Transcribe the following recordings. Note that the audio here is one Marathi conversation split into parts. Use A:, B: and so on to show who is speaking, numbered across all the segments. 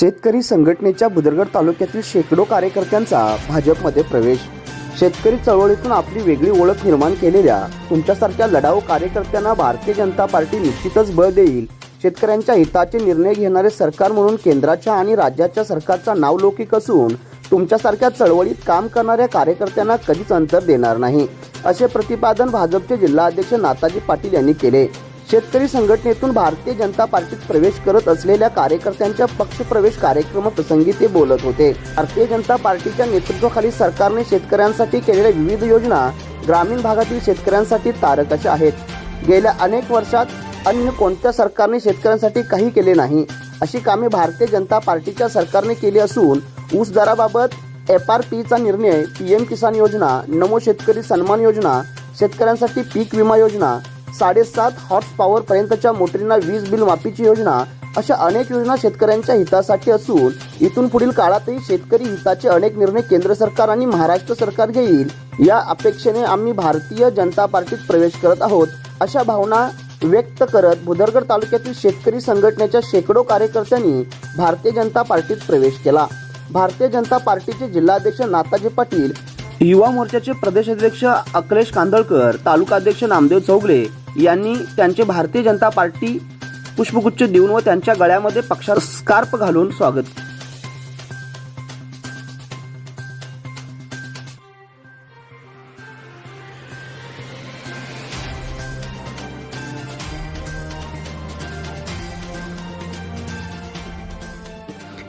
A: शेतकरी संघटनेच्या बुदरगड तालुक्यातील शेकडो कार्यकर्त्यांचा भाजपमध्ये प्रवेश. शेतकरी चळवळीतून आपली वेगळी ओळख निर्माण केलेल्या तुमच्यासारख्या लढाऊ कार्यकर्त्यांना भारतीय जनता पार्टी निश्चितच बळ देईल. शेतकऱ्यांच्या हिताचे निर्णय घेणारे सरकार म्हणून केंद्राच्या आणि राज्याच्या सरकारचा नावलौकिक असून तुमच्यासारख्या चळवळीत काम करणाऱ्या कार्यकर्त्यांना कधीच अंतर देणार नाही असे प्रतिपादन भाजपचे जिल्हाध्यक्ष नाताजी पाटील यांनी केले. शेतकरी संघटनेतून भारतीय जनता पार्टीत प्रवेश करत असलेल्या कार्यकर्त्यांच्या पक्षप्रवेश कार्यक्रमाप्रसंगी ते बोलत होते. भारतीय जनता पार्टीच्या नेतृत्वाखाली सरकारने शेतकऱ्यांसाठी केलेल्या विविध योजना ग्रामीण भागातील शेतकऱ्यांसाठी तारक अशा आहेत. गेल्या अनेक वर्षात अन्य कोणत्या सरकारने शेतकऱ्यांसाठी काही केले नाही? अशी कामे भारतीय जनता पार्टीच्या सरकारने केली असून ऊस दराबाबत एफ आर पीचा निर्णय पी एम किसान योजना नमो शेतकरी सन्मान योजना शेतकऱ्यांसाठी पीक विमा योजना साडेसात हॉर्स पॉवर पर्यंतच्या मोटरींना वीज बिल माफीची योजना अशा अनेक योजना शेतकऱ्यांच्या हितासाठी असून इथून पुढील काळातही शेतकरी हिताचे अनेक निर्णय केंद्र सरकार आणि महाराष्ट्र सरकार घेईल. या अपेक्षेने आम्ही भारतीय जनता पार्टीत प्रवेश करत आहोत अशा भावना व्यक्त करत भुदरगड तालुक्यातील शेतकरी संघटनेच्या शेकडो कार्यकर्त्यांनी भारतीय जनता पार्टीत प्रवेश केला. भारतीय जनता पार्टीचे जिल्हाध्यक्ष नाताजी पाटील युवा मोर्चाचे प्रदेशाध्यक्ष अखिलेश कांदळकर तालुकाध्यक्ष नामदेव चौगले यांनी त्यांचे भारतीय जनता पार्टी पुष्पगुच्छ देऊन व त्यांच्या गळ्यामध्ये पक्षा स्कार्प घालून स्वागत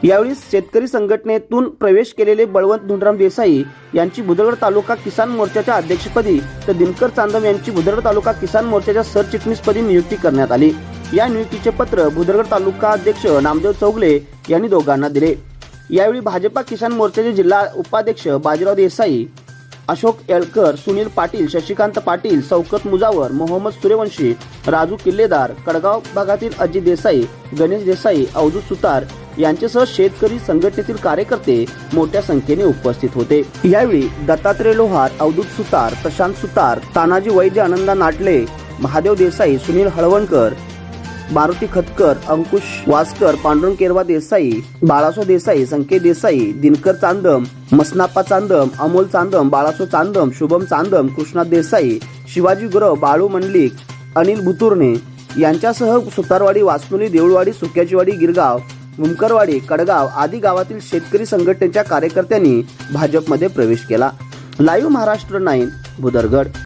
A: यावेळी शेतकरी संघटनेतून प्रवेश केलेले बळवंत धुंडराम देसाई यांची बुदरगड तालुका किसान मोर्चाच्या अध्यक्षपदी तर दिनकर चांदम यांची बुदरगड तालुका किसान मोर्चाच्या सरचिटणीसपदी नियुक्ती करण्यात आली. या नियुक्तीचे पत्र भुदरगड तालुका अध्यक्ष नामदेव चौगले यांनी दोघांना दिले. यावेळी भाजपा किसान मोर्चाचे जिल्हा उपाध्यक्ष बाजीराव देसाई अशोक येळकर सुनील पाटील शशिकांत पाटील सौकत मुजावर मोहम्मद सूर्यवंशी राजू किल्लेदार कडगाव भागातील अजित देसाई गणेश देसाई अवधूत सुतार यांच्यासह शेतकरी संघटनेतील कार्यकर्ते मोठ्या संख्येने उपस्थित होते. यावेळी दत्तात्रय लोहार अवधूत सुतार प्रशांत सुतार तानाजी वैद्य आनंदा नाटले महादेव देसाई सुनील हळवणकर मारुती खतकर अंकुश वासकर पांडुरंग केरवा देसाई बाळासो देसाई संकेत देसाई दिनकर चांदम मसनाप्पा चांदम अमोल चांदम बाळासो चांदम शुभम चांदम कृष्णा देसाई शिवाजी गुरव बाळू मंडलिक अनिल भुतुर्णे यांच्यासह सुतारवाडी वासनोली देऊळवाडी सुक्याचीवाडी गिरगाव मुमकरवाडी कडगाव आदी गावातील शेतकरी संघटनेच्या कार्यकर्त्यांनी भाजपमध्ये प्रवेश केला. Live Maharashtra nine Bhudargad.